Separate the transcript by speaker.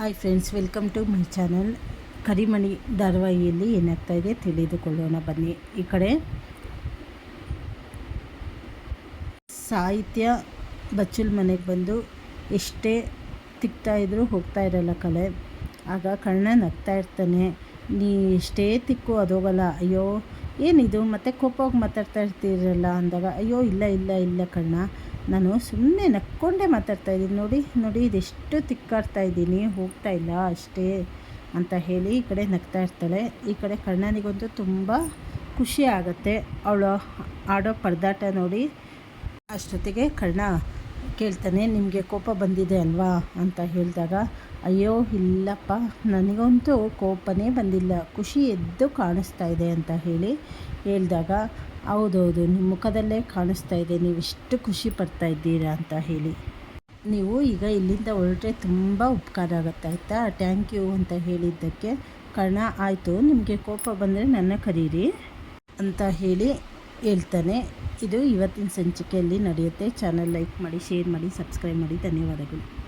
Speaker 1: Hi friends welcome to my channel Karimani ಧಾರವಾಹಿಯಲ್ಲಿ ಏನಾಗ್ತಾ ಇದೆ ತಿಳಿದುಕೊಳ್ಳೋಣ ಬನ್ನಿ. ಈ ಕಡೆ ಸಾಹಿತ್ಯ ಬಚ್ಚುಲ್ ಮನೆಗೆ ಬಂದು ಎಷ್ಟೇ ತಿಕ್ತಾ ಇದ್ರೂ ಹೋಗ್ತಾ ಇರಲ್ಲ ಕಲೆ. ಆಗ ಕಣ್ಣ ನಗ್ತಾ ಇರ್ತಾನೆ. ನೀ ಎಷ್ಟೇ ತಿಕ್ಕು ಅದೋಗಲ್ಲ ಅಯ್ಯೋ, ಏನಿದು? ಮತ್ತೆ ಕೋಪವಾಗಿ ಮಾತಾಡ್ತಾ ಇರ್ತೀರಲ್ಲ ಅಂದಾಗ, ಅಯ್ಯೋ, ಇಲ್ಲ ಇಲ್ಲ ಇಲ್ಲ ಕರ್ಣ ನಾನು ಸುಮ್ಮನೆ ನಕ್ಕೊಂಡೇ ಮಾತಾಡ್ತಾ ಇದ್ದೀನಿ. ನೋಡಿ ನೋಡಿ, ಇದೆಷ್ಟು ತಿಕ್ಕಾಡ್ತಾ ಇದ್ದೀನಿ. ಹೋಗ್ತಾ ಇಲ್ಲ ಅಷ್ಟೇ ಅಂತ ಹೇಳಿ ಈ ಕಡೆ ನಗ್ತಾ ಇರ್ತಾಳೆ. ಈ ಕಡೆ ಕರ್ಣನಿಗಂತೂ ತುಂಬ ಖುಷಿ ಆಗುತ್ತೆ. ಅವಳು ಆಡೋ ಪರದಾಟ ನೋಡಿ. ಅಷ್ಟೊತ್ತಿಗೆ ಕರ್ಣ ಕೇಳ್ತಾನೆ, ನಿಮಗೆ ಕೋಪ ಬಂದಿದೆ ಅಲ್ವಾ? ಅಂತ ಹೇಳಿದಾಗ, ಅಯ್ಯೋ, ಇಲ್ಲಪ್ಪ, ನನಗಂತೂ ಕೋಪನೇ ಬಂದಿಲ್ಲ. ಖುಷಿ ಎದ್ದು ಕಾಣಿಸ್ತಾ ಇದೆ ಅಂತ ಹೇಳಿ ಹೇಳಿದಾಗ, ಹೌದೌದು ನಿಮ್ಮ ಮುಖದಲ್ಲೇ ಕಾಣಿಸ್ತಾ ಇದೆ. ನೀವು ಇಷ್ಟು ಖುಷಿ ಪಡ್ತಾ ಇದ್ದೀರಾ? ಅಂತ ಹೇಳಿ. ನೀವು ಈಗ ಇಲ್ಲಿಂದ ಹೊರಟ್ರೆ ತುಂಬ ಉಪಕಾರ ಆಗುತ್ತೆ, ಆಯಿತಾ? ಥ್ಯಾಂಕ್ ಯು ಅಂತ ಹೇಳಿದ್ದಕ್ಕೆ, ಕರ್ಣ, ಆಯಿತು. ನಿಮಗೆ ಕೋಪ ಬಂದರೆ ನನ್ನ ಕರೀರಿ? ಅಂತ ಹೇಳಿ ಹೇಳ್ತಾನೆ. ಇದು ಇವತ್ತಿನ ಸಂಚಿಕೆಯಲ್ಲಿ ನಡೆಯುತ್ತೆ. ಚಾನಲ್ ಲೈಕ್ ಮಾಡಿ ಶೇರ್ ಮಾಡಿ ಸಬ್ಸ್ಕ್ರೈಬ್ ಮಾಡಿ. ಧನ್ಯವಾದಗಳು.